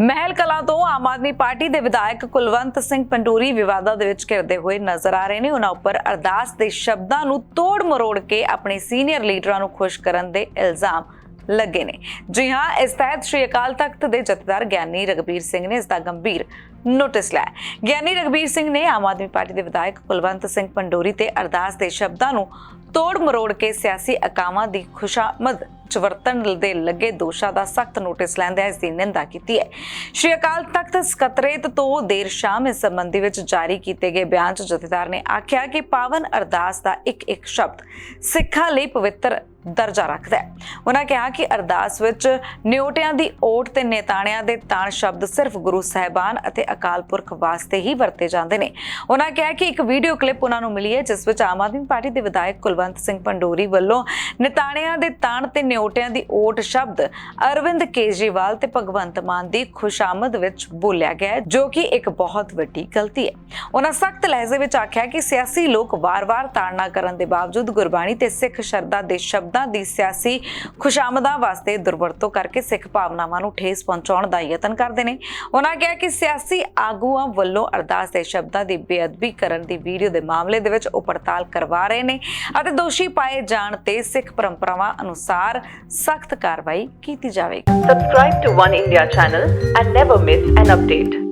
ਮਹਿਲ ਕਲਾਂ ਤੋਂ ਆਮ ਆਦਮੀ ਪਾਰਟੀ ਦੇ ਵਿਧਾਇਕ ਕੁਲਵੰਤ ਸਿੰਘ ਪੰਡੂਰੀ ਵਿਵਾਦਾਂ ਦੇ ਵਿੱਚ ਘਿਰਦੇ ਹੋਏ ਨਜ਼ਰ ਆ ਰਹੇ ਨੇ। ਉਹਨਾਂ ਉੱਪਰ ਅਰਦਾਸ ਦੇ ਸ਼ਬਦਾਂ ਨੂੰ ਤੋੜ ਮਰੋੜ ਕੇ ਆਪਣੇ ਸੀਨੀਅਰ ਲੀਡਰਾਂ ਨੂੰ ਖੁਸ਼ ਕਰਨ ਦੇ ਇਲਜ਼ਾਮ ਲੱਗੇ ਨੇ। ਜੀ ਹਾਂ, ਇਸ ਤਹਿਤ ਸ਼੍ਰੀ ਅਕਾਲ ਤਖਤ ਦੇ ਜਥੇਦਾਰ ਗਿਆਨੀ ਰਗਬੀਰ ਸਿੰਘ ਨੇ ਇਸ ਦਾ ਗੰਭੀਰ ਨੋਟਿਸ ਲਿਆ ਗਿਆਨੀ ਰਗਬੀਰ ਸਿੰਘ ਨੇ ਆਮ ਆਦਮੀ ਪਾਰਟੀ ਦੇ ਵਿਧਾਇਕ ਕੁਲਵੰਤ ਸਿੰਘ ਪੰਡੋਰੀ ਤੇ ਅਰਦਾਸ ਦੇ ਸ਼ਬਦਾਂ ਨੂੰ ਤੋੜ ਮਰੋੜ ਕੇ ਸਿਆਸੀ ਅਕਾਵਾਂ ਦੀ ਖੁਸ਼ਾਮਦ ਚ ਵਰਤਣ ਦੇ ਲੱਗੇ ਦੋਸ਼ਾਂ ਦਾ ਸਖਤ ਨੋਟਿਸ ਲੈਂਦਿਆਂ ਇਸ ਦੀ ਨਿੰਦਾ ਕੀਤੀ ਹੈ। ਸ਼੍ਰੀ ਅਕਾਲ ਤਖਤ ਸਕੱਤਰੇਤ ਤੋਂ ਦੇਰ ਸ਼ਾਮ ਇਸ ਸੰਬੰਧੀ ਵਿੱਚ ਜਾਰੀ ਕੀਤੇ ਗਏ ਬਿਆਨ 'ਚ ਜਥੇਦਾਰ ਨੇ ਆਖਿਆ ਕਿ ਪਾਵਨ ਅਰਦਾਸ ਦਾ ਇੱਕ ਇੱਕ ਸ਼ਬਦ ਸਿੱਖਾਂ ਲਈ ਪਵਿੱਤਰ ਦਰਜਾ ਰੱਖਦਾ ਹੈ। ਉਹਨਾਂ ਕਿਹਾ ਕਿ ਅਰਦਾਸ ਵਿੱਚ ਨਿਉਟਿਆਂ ਦੀ ਓਟ ਤੇ ਨੇਤਾਣਿਆਂ ਦੇ ਤਾਣ ਸ਼ਬਦ ਸਿਰਫ ਗੁਰੂ ਸਾਹਿਬਾਨ ਅਤੇ ਅਕਾਲ ਪੁਰਖ ਵਾਸਤੇ ਹੀ ਵਰਤੇ ਜਾਂਦੇ ਨੇ। ਉਹਨਾਂ ਕਿਹਾ ਕਿ ਇੱਕ ਵੀਡੀਓ ਕਲਿੱਪ ਉਹਨਾਂ ਨੂੰ ਮਿਲੀ ਹੈ, ਜਿਸ ਵਿੱਚ ਆਮ ਆਦਮੀ ਪਾਰਟੀ ਦੇ ਵਿਧਾਇਕ ਕੁਲਵੰਤ ਸਿੰਘ ਪੰਡੋਰੀ ਵੱਲੋਂ ਨਿਤਾਣਿਆਂ ਦੇ ਤਾਣ ਤੇ ਨਿਉਟਿਆਂ ਦੀ ਓਟ ਸ਼ਬਦ ਅਰਵਿੰਦ ਕੇਜਰੀਵਾਲ ਤੇ ਭਗਵੰਤ ਮਾਨ ਦੀ ਖੁਸ਼ਾਮਦ ਵਿੱਚ ਬੋਲਿਆ ਗਿਆ ਜੋ ਕਿ ਇੱਕ ਬਹੁਤ ਵੱਡੀ ਗਲਤੀ ਹੈ। ਉਹਨਾਂ ਸਖਤ ਲਹਿਜ਼ੇ ਵਿੱਚ ਆਖਿਆ ਕਿ ਸਿਆਸੀ ਲੋਕ ਵਾਰ-ਵਾਰ ਤਾੜਨਾ ਕਰਨ ਦੇ ਬਾਵਜੂਦ ਗੁਰਬਾਣੀ ਤੇ ਸਿੱਖ ਸ਼ਰਧਾ ਦੇ ਸ਼ਬਦ ਦੀ ਸਿਆਸੀ ਖੁਸ਼ਾਮਦਾਂ ਵਾਸਤੇ ਦੁਰਵਰਤੋਂ ਕਰਕੇ ਸਿੱਖ ਭਾਵਨਾਵਾਂ ਨੂੰ ਠੇਸ ਪਹੁੰਚਾਉਣ ਦਾ ਯਤਨ ਕਰਦੇ ਨੇ ਉਹਨਾਂ ਕਿਹਾ ਕਿ ਸਿਆਸੀ ਆਗੂਆਂ ਵੱਲੋਂ ਅਰਦਾਸ ਦੇ ਸ਼ਬਦਾਂ ਦੀ ਬੇਅਦਬੀ ਕਰਨ ਦੀ ਵੀਡੀਓ ਦੇ ਮਾਮਲੇ ਦੇ ਵਿੱਚ ਉਹ ਪੜਤਾਲ ਕਰਵਾ ਰਹੇ ਨੇ ਅਤੇ ਦੋਸ਼ੀ ਪਾਏ ਜਾਣ ਤੇ ਸਿੱਖ ਪਰੰਪਰਾਵਾਂ ਅਨੁਸਾਰ ਸਖਤ ਕਾਰਵਾਈ ਕੀਤੀ ਜਾਵੇਗੀ Subscribe to One India channel and never miss an update.